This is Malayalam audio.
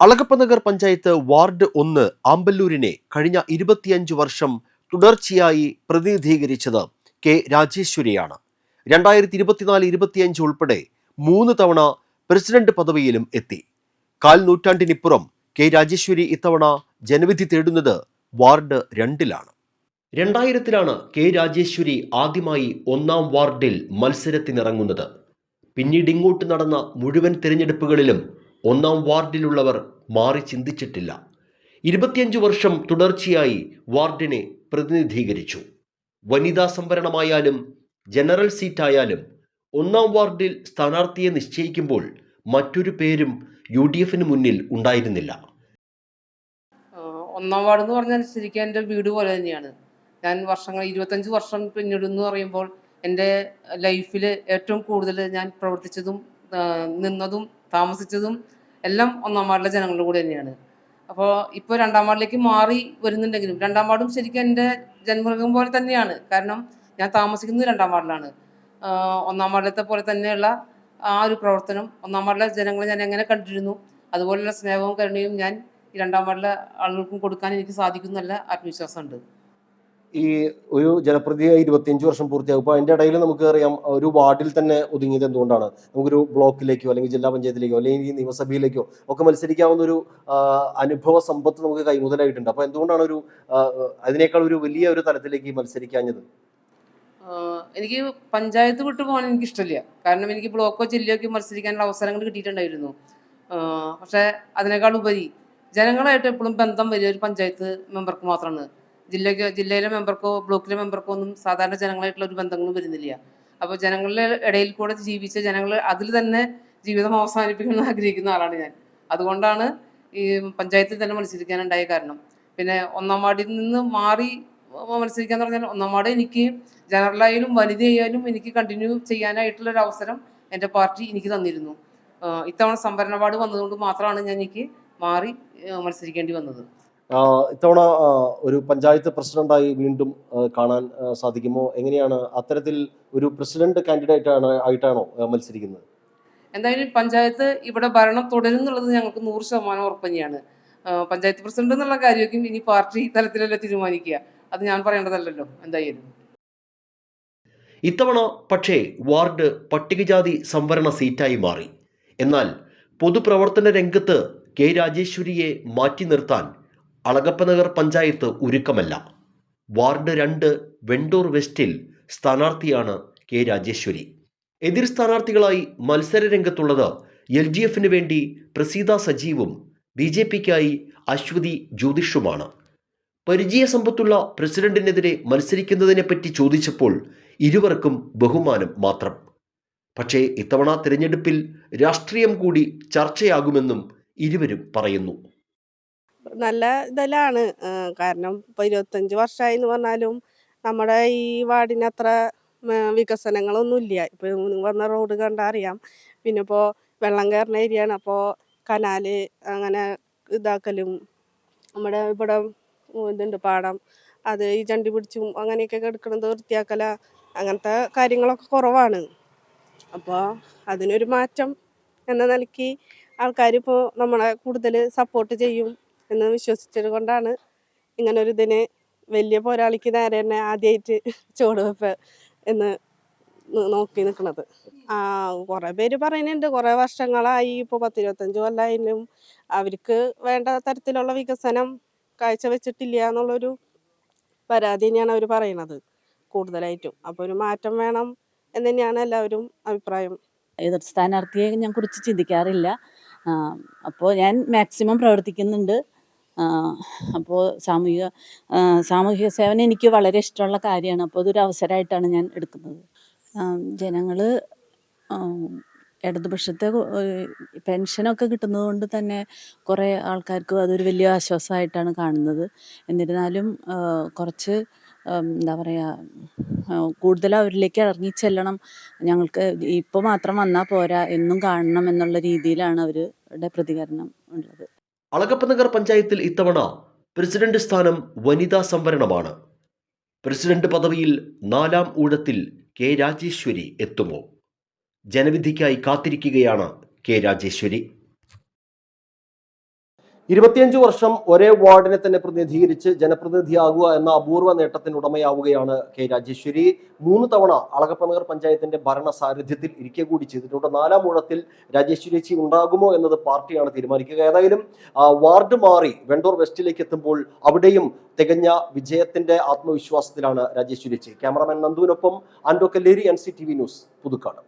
അളഗപ്പനഗർ പഞ്ചായത്ത് വാർഡ് ഒന്ന് ആമ്പല്ലൂരിനെ കഴിഞ്ഞ ഇരുപത്തിയഞ്ച് വർഷം തുടർച്ചയായി പ്രതിനിധീകരിച്ചത് കെ രാജേശ്വരിയാണ്. രണ്ടായിരത്തി ഇരുപത്തിനാല് ഇരുപത്തിയഞ്ച് ഉൾപ്പെടെ മൂന്ന് തവണ പ്രസിഡന്റ് പദവിയിലും എത്തി. കാൽ നൂറ്റാണ്ടിനിപ്പുറം കെ രാജേശ്വരി ഇത്തവണ ജനവിധി തേടുന്നത് വാർഡ് രണ്ടിലാണ്. രണ്ടായിരത്തിലാണ് കെ രാജേശ്വരി ആദ്യമായി ഒന്നാം വാർഡിൽ മത്സരത്തിനിറങ്ങുന്നത്. പിന്നീട് ഇങ്ങോട്ട് നടന്ന മുഴുവൻ തിരഞ്ഞെടുപ്പുകളിലും ഒന്നാം വാർഡിലുള്ളവർ മാറി ചിന്തിച്ചിട്ടില്ല. ഇരുപത്തിയഞ്ച് വർഷം തുടർച്ചയായി വാർഡിനെ പ്രതിനിധീകരിച്ചു. വനിതാ സംവരണമായാലും ജനറൽ സീറ്റായാലും ഒന്നാം വാർഡിൽ സ്ഥാനാർത്ഥിയെ നിശ്ചയിക്കുമ്പോൾ മറ്റൊരു പേരും യു ഡി എഫിന് മുന്നിൽ ഉണ്ടായിരുന്നില്ല. ഒന്നാം വാർഡ് എന്ന് പറഞ്ഞാൽ ശരിക്കും എന്റെ വീട് പോലെ തന്നെയാണ്. ഞാൻ വർഷങ്ങൾ ഇരുപത്തഞ്ച് വർഷം പിന്നിടുന്നു പറയുമ്പോൾ എന്റെ ലൈഫിൽ ഏറ്റവും കൂടുതൽ ഞാൻ പ്രവർത്തിച്ചതും നിന്നതും താമസിച്ചതും എല്ലാം ഒന്നാം വാർഡിലെ ജനങ്ങളുടെ കൂടെ തന്നെയാണ്. അപ്പോൾ ഇപ്പോൾ രണ്ടാം വാർഡിലേക്ക് മാറി വരുന്നുണ്ടെങ്കിലും രണ്ടാം വാർഡും ശരിക്കും എന്റെ ജന്മഗൃഹം പോലെ തന്നെയാണ്. കാരണം ഞാൻ താമസിക്കുന്നത് രണ്ടാം വാർഡിലാണ്. ഒന്നാം വാർഡിലത്തെ പോലെ തന്നെയുള്ള ആ ഒരു പ്രവർത്തനം ഒന്നാം വാർഡിലെ ജനങ്ങളെ ഞാൻ എങ്ങനെ കണ്ടിരുന്നു അതുപോലെയുള്ള സ്നേഹവും കരുണയും ഞാൻ ഈ രണ്ടാം വാർഡിലെ ആളുകൾക്കും കൊടുക്കാൻ എനിക്ക് സാധിക്കുന്നല്ല ആത്മവിശ്വാസമുണ്ട്. ഈ ഒരു ജനപ്രതിയെ ഇരുപത്തിയഞ്ച് വർഷം പൂർത്തിയാകും അപ്പോൾ അതിന്റെ ഇടയിൽ നമുക്ക് അറിയാം ഒരു വാർഡിൽ തന്നെ ഒതുങ്ങിയത് എന്തുകൊണ്ടാണ്? നമുക്കൊരു ബ്ലോക്കിലേക്കോ അല്ലെങ്കിൽ ജില്ലാ പഞ്ചായത്തിലേക്കോ അല്ലെങ്കിൽ നിയമസഭയിലേക്കോ ഒക്കെ മത്സരിക്കാവുന്ന ഒരു അനുഭവ സമ്പത്ത് നമുക്ക് കൈമുതലായിട്ടുണ്ട്. അപ്പോൾ എന്തുകൊണ്ടാണ് ഒരു അതിനേക്കാൾ ഒരു വലിയ ഒരു തലത്തിലേക്ക് മത്സരിക്കാഞ്ഞത്? എനിക്ക് പഞ്ചായത്ത് വിട്ടു പോകാൻ എനിക്ക് ഇഷ്ടമില്ല. കാരണം എനിക്ക് ബ്ലോക്കോ ജില്ലയോ ഒക്കെ മത്സരിക്കാനുള്ള അവസരങ്ങൾ കിട്ടിയിട്ടുണ്ടായിരുന്നു. പക്ഷേ അതിനേക്കാൾ ഉപരി ജനങ്ങളായിട്ട് എപ്പോഴും ബന്ധം വരിക ഒരു പഞ്ചായത്ത് മെമ്പർക്ക് മാത്രമാണ്. ജില്ലയ്ക്ക് ജില്ലയിലെ മെമ്പർക്കോ ബ്ലോക്കിലെ മെമ്പർക്കോ ഒന്നും സാധാരണ ജനങ്ങളായിട്ടുള്ള ഒരു ബന്ധങ്ങളും വരുന്നില്ല. അപ്പോൾ ജനങ്ങളുടെ ഇടയിൽ കൂടെ ജീവിച്ച ജനങ്ങൾ അതിൽ തന്നെ ജീവിതം അവസാനിപ്പിക്കണം എന്ന് ആഗ്രഹിക്കുന്ന ആളാണ് ഞാൻ. അതുകൊണ്ടാണ് ഈ പഞ്ചായത്തിൽ തന്നെ മത്സരിക്കാനുണ്ടായ കാരണം. പിന്നെ ഒന്നാം വാർഡിൽ നിന്ന് മാറി മത്സരിക്കാന്ന് പറഞ്ഞാൽ ഒന്നാം വാർഡ് എനിക്ക് ജനറലായാലും വനിതയായാലും എനിക്ക് കണ്ടിന്യൂ ചെയ്യാനായിട്ടുള്ള ഒരു അവസരം എന്റെ പാർട്ടി എനിക്ക് തന്നിരുന്നു. ഇത്തവണ സംവരണ വാർഡ് വന്നതുകൊണ്ട് മാത്രമാണ് ഞാൻ എനിക്ക് മാറി മത്സരിക്കേണ്ടി വന്നത്. ഇത്തവണ ഒരു പഞ്ചായത്ത് പ്രസിഡന്റായി വീണ്ടും കാണാൻ സാധിക്കുമോ? എങ്ങനെയാണ് അത്തരത്തിൽ ഒരു പ്രസിഡന്റ് കാൻഡിഡേറ്റ് ആണ് ആയിട്ടാണോ മത്സരിക്കുന്നത്? എന്തായാലും പഞ്ചായത്ത് ഇവിടെ ഭരണം തുടരും എന്നുള്ളത് ഞങ്ങൾക്ക് നൂറ് ശതമാനം ഉറപ്പന്നെയാണ്. പഞ്ചായത്ത് പ്രസിഡന്റ് എന്നുള്ള കാര്യമൊക്കെ ഇനി പാർട്ടി തലത്തിലല്ലേ തീരുമാനിക്കുക. അത് ഞാൻ പറയേണ്ടതല്ലല്ലോ എന്തായാലും. ഇത്തവണ പക്ഷേ വാർഡ് പട്ടികജാതി സംവരണ സീറ്റായി മാറി. എന്നാൽ പൊതുപ്രവർത്തന രംഗത്ത് കെ രാജേശ്വരിയെ മാറ്റി നിർത്താൻ അളഗപ്പനഗർ പഞ്ചായത്ത് ഒരുക്കമല്ല. വാർഡ് രണ്ട് വെണ്ടൂർ വെസ്റ്റിൽ സ്ഥാനാർത്ഥിയാണ് കെ രാജേശ്വരി. എതിർ സ്ഥാനാർത്ഥികളായി മത്സര രംഗത്തുള്ളത് എൽ ഡി എഫിന് വേണ്ടി പ്രസീത സജീവും ബി ജെ പിക്കായി അശ്വതി ജ്യോതിഷുമാണ്. പരിചയസമ്പത്തുള്ള പ്രസിഡന്റിനെതിരെ മത്സരിക്കുന്നതിനെപ്പറ്റി ചോദിച്ചപ്പോൾ ഇരുവർക്കും ബഹുമാനം മാത്രം. പക്ഷേ ഇത്തവണ തിരഞ്ഞെടുപ്പിൽ രാഷ്ട്രീയം കൂടി ചർച്ചയാകുമെന്നും ഇരുവരും പറയുന്നു. നല്ല ഇതിലാണ് കാരണം ഇപ്പോൾ ഇരുപത്തഞ്ച് വർഷമായി എന്ന് പറഞ്ഞാലും നമ്മുടെ ഈ വാർഡിന് അത്ര ഉം, വികസനങ്ങളൊന്നും ഇല്ല ഇപ്പോൾ വന്ന റോഡ് കണ്ടാൽ അറിയാം. പിന്നെ ഇപ്പോൾ വെള്ളം കയറുന്ന ഏരിയയാണ് അപ്പോൾ കനാല് അങ്ങനെ ഇതാക്കലും നമ്മുടെ ഇവിടെ ഇതുണ്ട് പാടം. അത് ഈ ചണ്ടി പിടിച്ചും അങ്ങനെയൊക്കെ കിടക്കണത് വൃത്തിയാക്കല അങ്ങനത്തെ കാര്യങ്ങളൊക്കെ കുറവാണ്. അപ്പോൾ അതിനൊരു മാറ്റം എന്ന നിലയ്ക്ക് ആൾക്കാർ ഇപ്പോൾ നമ്മളെ കൂടുതൽ സപ്പോർട്ട് ചെയ്യും. എന്ന് വിശ്വസിച്ചത് കൊണ്ടാണ് ഇങ്ങനെ ഒരു ഇതിന് വലിയ പോരാളിക്ക് നേരെ തന്നെ ആദ്യമായിട്ട് ചുവടുവെപ്പ് എന്ന് നോക്കി നിൽക്കുന്നത് ആ കുറേ പേര് പറയുന്നുണ്ട്. കുറേ വർഷങ്ങളായി. ഇപ്പോൾ പത്തിരുപത്തഞ്ച് കൊല്ലമായാലും അവർക്ക് വേണ്ട തരത്തിലുള്ള വികസനം കാഴ്ചവെച്ചിട്ടില്ല എന്നുള്ളൊരു പരാതി തന്നെയാണ് അവർ പറയുന്നത് കൂടുതലായിട്ടും. അപ്പോൾ ഒരു മാറ്റം വേണം എന്ന് തന്നെയാണ് എല്ലാവരും അഭിപ്രായം. എതിർ സ്ഥാനാർത്ഥിയെ ഞാൻ കുറിച്ച് ചിന്തിക്കാറില്ല. അപ്പോൾ ഞാൻ മാക്സിമം പ്രവർത്തിക്കുന്നുണ്ട്. അപ്പോൾ സാമൂഹിക സാമൂഹിക സേവനം എനിക്ക് വളരെ ഇഷ്ടമുള്ള കാര്യമാണ്. അപ്പോൾ അതൊരു അവസരമായിട്ടാണ് ഞാൻ എടുക്കുന്നത്. ജനങ്ങൾ ഇടതുപക്ഷത്തെ പെൻഷനൊക്കെ കിട്ടുന്നത് കൊണ്ട് തന്നെ കുറേ ആൾക്കാർക്ക് അതൊരു വലിയ ആശ്വാസമായിട്ടാണ് കാണുന്നത്. എന്നിരുന്നാലും കുറച്ച് എന്താ പറയുക കൂടുതൽ അവരിലേക്ക് ഇറങ്ങി ചെല്ലണം. ഞങ്ങൾക്ക് ഇപ്പോൾ മാത്രം വന്നാൽ പോരാ എന്നും കാണണം എന്നുള്ള രീതിയിലാണ് അവരുടെ പ്രതികരണം ഉള്ളത്. അളഗപ്പനഗർ പഞ്ചായത്തിൽ ഇത്തവണ പ്രസിഡന്റ് സ്ഥാനം വനിതാ സംവരണമാണ്. പ്രസിഡന്റ് പദവിയിൽ നാലാം ഊഴത്തിൽ കെ രാജേശ്വരി എത്തുമോ? ജനവിധിക്കായി കാത്തിരിക്കുകയാണ് കെ രാജേശ്വരി. ഇരുപത്തിയഞ്ച് വർഷം ഒരേ വാർഡിനെ തന്നെ പ്രതിനിധീകരിച്ച് ജനപ്രതിനിധിയാകുക എന്ന അപൂർവ നേട്ടത്തിന് ഉടമയാവുകയാണ് കെ രാജേശ്വരി. മൂന്ന് തവണ അളകപ്പനഗർ പഞ്ചായത്തിന്റെ ഭരണ സാന്നിധ്യത്തിൽ ഇരിക്കെ കൂടി ചെയ്തിട്ടുണ്ട്. നാലാം ഊഴത്തിൽ രാജേശ്വരി ചേച്ചി ഉണ്ടാകുമോ എന്നത് പാർട്ടിയാണ് തീരുമാനിക്കുക. ഏതായാലും വാർഡ് മാറി വെണ്ടൂർ വെസ്റ്റിലേക്ക് എത്തുമ്പോൾ അവിടെയും തികഞ്ഞ വിജയത്തിന്റെ ആത്മവിശ്വാസത്തിലാണ് രാജേശ്വരി ചേച്ചി. Cameraman നന്ദുവിനൊപ്പം Ando Kalleri N C T V news Puthukkad.